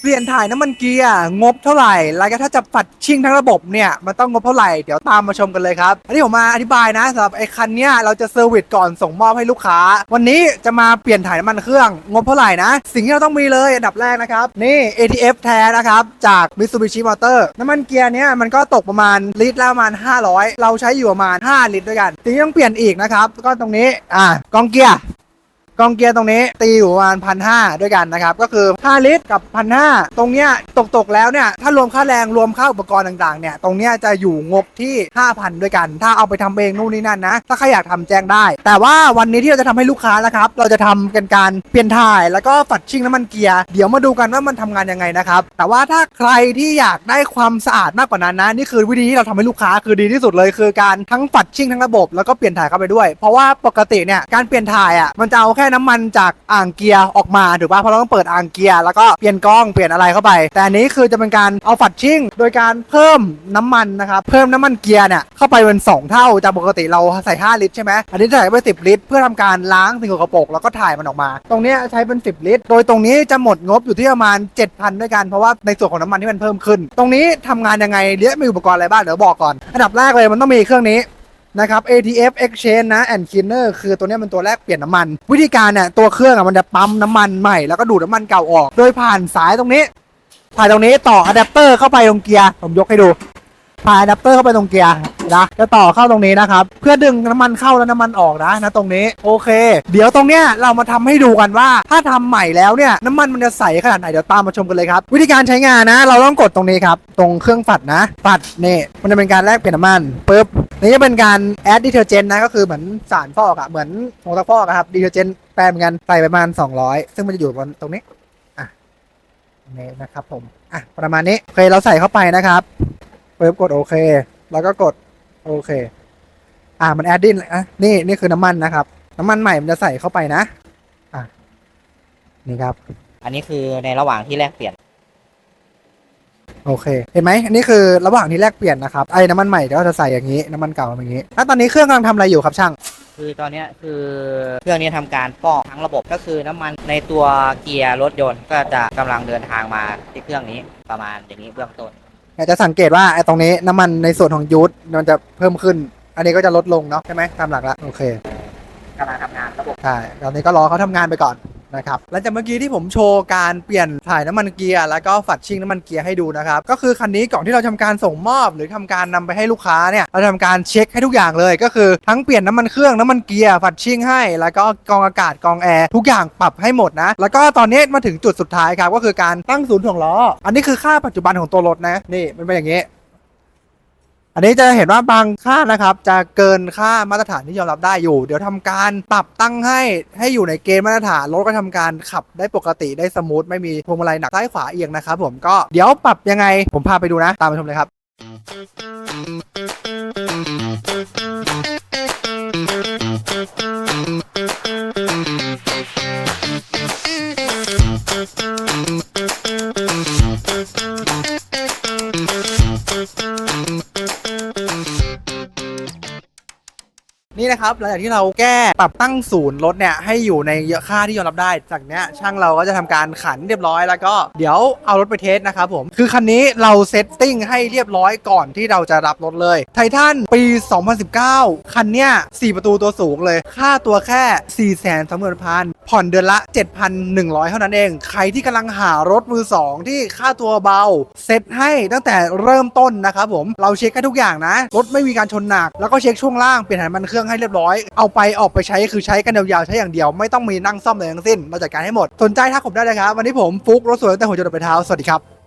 เปลี่ยนถ่ายน้ำมันเกียร์งบเท่าไหร่แล้วก็ถ้าจะปัดชิ่งทั้งระบบเนี่ยมันต้องงบเท่าไหร่เดี๋ยวตามมาชมกันเลยครับอันนี้ผมมาอธิบายนะสำหรับไอ้คันเนี้ยเราจะเซอร์วิสก่อนส่งมอบให้ลูกค้า วันนี้จะมาเปลี่ยนถ่ายน้ำมันเครื่องงบเท่าไหร่นะ สิ่งที่เราต้องมีเลยอันดับแรกนะครับ นี่ ATF แท้นะครับจาก Mitsubishi Motor น้ำมันเกียร์เนี้ยมันก็ตกประมาณลิตรละประมาณ 500 เราใช้อยู่ประมาณ 5 ลิตรด้วยกันสิ่งที่ต้องเปลี่ยนอีกนะครับก็ตรงนี้อ่ากองเกียร์ กองเกียร์ตรงนี้ตีอยู่ประมาณพันห้าด้วยกันนะครับ ก็คือ 5 ลิตรกับพันห้าตรงเนี้ยตกตกแล้วเนี่ย ถ้ารวมค่าแรงรวมค่าอุปกรณ์ต่างๆเนี่ย ตรงเนี้ยจะอยู่งบที่ 5,000 ด้วยกัน ถ้าเอาไปทำเองนู่นนี่นั่นนะ ถ้าใครอยากทำแจ้งได้ แต่ว่าวันนี้ที่เราจะทำให้ลูกค้านะครับ เราจะทำกันการเปลี่ยนถ่าย แล้วก็ฝัดชิ่งน้ำมันเกียร์ เดี๋ยวมาดูกันว่ามันทำงานยังไงนะครับ แต่ว่าถ้าใครที่อยากได้ความสะอาดมากกว่านั้นนะ นี่คือวิธีที่เราทำให้ลูกค้าคือดีที่สุดเลย คือการทั้งฝัดชิ่งทั้งระบบ แล้วก็เปลี่ยนถ่ายเข้าไปด้วย เพราะว่าปกติเนี่ยการเปลี่ยนถ่ายอะมันจะเอาแค่น้ำมันจากอ่างเกียร์ออกมาถูกป่ะเพราะเราต้องเปิดอ่างเกียร์แล้วก็เปลี่ยนกล้องเปลี่ยนอะไรเข้าไป แต่อันนี้คือจะเป็นการเอาฝัดชิ่ง โดยการเพิ่มน้ำมันนะครับเพิ่มน้ำมันเกียร์เนี่ยเข้าไปเป็นสองเท่าจากปกติเราใส่ 5 ลิตรใช่ไหมอันนี้ใส่ไป 10 ลิตร เพื่อทำการล้างสิ่งสกปรกแล้วก็ถ่ายมันออกมา ตรงนี้ใช้เป็น 10 ลิตร โดยตรงนี้จะหมดงบอยู่ที่ประมาณ 7,000 ด้วยกันเพราะว่าในส่วนของน้ำมันที่มันเพิ่มขึ้น ตรงนี้ทำงานยังไงเรียมีอุปกรณ์อะไรบ้างเดี๋ยวบอกก่อนอันดับแรกเลยมันต้องมีเครื่องนี้ นะครับ ATF Exchange นะ and Cleaner คือตัวนี้ยเป็นตัวแรกเปลี่ยนน้ำมัน วิธีการเนี่ยตัวเครื่องอะมันจะปั๊มน้ำมันใหม่แล้วก็ดูดน้ำมันเก่าออก โดยผ่านสายตรงนี้ ผ่านตรงนี้ต่ออะแดปเตอร์เข้าไปตรงเกียร์ ผมยกให้ดู ผ่านอะแดปเตอร์เข้าไปตรงเกียร์นะจะต่อเข้าตรงนี้นะครับ เพื่อดึงน้ำมันเข้าแล้วน้ำมันออกนะนะตรงนี้โอเค เดี๋ยวตรงเนี้ยเรามาทำให้ดูกันว่า ถ้าทำใหม่แล้วเนี่ยน้ำมันมันจะใสขนาดไหนเดี๋ยวตามมาชมกันเลยครับวิธีการใช้งานนะ เราต้องกดตรงนี้ครับตรงเครื่องฝัดนะ ฝัดนี่มันจะเป็นการแลกเปลี่ยนน้ำมันปึ๊บ นี่จะเป็นการแอดดิเทอร์เจนนะก็คือเหมือนสารฟอกอะเหมือนผงซักฟอกอะครับดิเทอร์เจนแปลเหมือนกันใส่ประมาณ 200 ซึ่งมันจะอยู่บนตรงนี้อะนี่นะครับผมอะประมาณนี้โอเคเราใส่เข้าไปนะครับปึ๊บกดโอเค แล้วก็กดโอเค อะมันแอดดินอะนี่นี่คือน้ำมันนะครับ น้ำมันใหม่มันจะใส่เข้าไปนะอะนี่ครับ อันนี้คือในระหว่างที่แลกเปลี่ยน โอเค เห็นไหมอันนี้คือระหว่างที่แลกเปลี่ยนนะครับ ไอ้น้ำมันใหม่ก็จะใส่อย่างนี้ น้ำมันเก่าเป็นอย่างนี้แล้วตอนนี้เครื่องกำลังทำอะไรอยู่ครับช่าง คือตอนเนี้ยคือเครื่องนี้ทำการฟอกทั้งระบบก็คือน้ำมันในตัวเกียร์รถยนต์ก็จะกำลังเดินทางมาที่เครื่องนี้ประมาณอย่างนี้เบื้องต้น อยากจะสังเกตว่าไอ้ตรงนี้น้ำมันในส่วนของยูทมันจะเพิ่มขึ้น อันนี้ก็จะลดลงเนาะใช่ไหมตามหลักแล้วโอเค กำลังทำงานระบบ ใช่ตอนนี้ก็รอเขาทำงานไปก่อน นะครับและจากเมื่อกี้ที่ผมโชว์การเปลี่ยนถ่ายน้ำมันเกียร์แล้วก็ฝัดชิ่งน้ำมันเกียร์ให้ดูนะครับก็คือคันนี้ก่อนที่เราทำการส่งมอบ หรือทำการนำไปให้ลูกค้าเนี่ยเราทำการเช็คให้ทุกอย่างเลย ก็คือทั้งเปลี่ยนน้ำมันเครื่องน้ำมันเกียร์ฝัดชิ่งให้ แล้วก็กองอากาศกองแอร์ทุกอย่างปรับให้หมดนะแล้วก็ตอนนี้มาถึงจุดสุดท้ายครับก็คือการตั้งศูนย์ถ่วงล้ออันนี้คือค่าปัจจุบันของตัวรถนะนี่มันเป็นอย่างนี้ อันนี้จะเห็นว่าบางค่านะครับ จะเกินค่ามาตรฐานที่ยอมรับได้อยู่ เดี๋ยวทำการปรับตั้งให้ให้อยู่ในเกณฑ์มาตรฐานรถก็ทำการขับได้ปกติได้สมูทไม่มีพวงมาลัยหนักซ้ายขวาเอียงนะครับผมก็เดี๋ยวปรับยังไงผมพาไปดูนะ ตามไปชมเลยครับ นี่นะครับหลังจากที่เราแก้ปรับตั้งศูนย์รถเนี่ยให้อยู่ในค่าที่ยอมรับได้ จากเนี้ยช่างเราก็จะทำการขันเรียบร้อยแล้วก็เดี๋ยวเอารถไปเทสนะครับผมคือคันนี้เราเซตติ้งให้เรียบร้อยก่อนที่เราจะรับรถเลยไททันปี 2019 คันเนี้ย4ประตูตัวสูงเลย ค่าตัวแค่ 4 3 0 0 0 0พันผ่อนเดือนละ 7,100 เท่านั้นเอง ใครที่กำลังหารถมือ 2 ที่ค่าตัวเบา เซตให้ตั้งแต่เริ่มต้นนะครับผมเราเช็คให้ทุกอย่างนะรถไม่มีการชนหนัก แล้วก็เช็คช่วงล่างเปลี่ยนถ่ายน้ำมันเครื่องให้เรียบร้อย เอาไปออกไปใช้คือใช้กันยาวๆใช้อย่างเดียวไม่ต้องมีนั่งซ่อมอะไรทั้งสิ้น เราจัดการให้หมด สนใจถ้าผมได้เลยครับ วันนี้ผมฟุกรถสวยตั้งแต่หัวจรดปลายเท้า สวัสดีครับ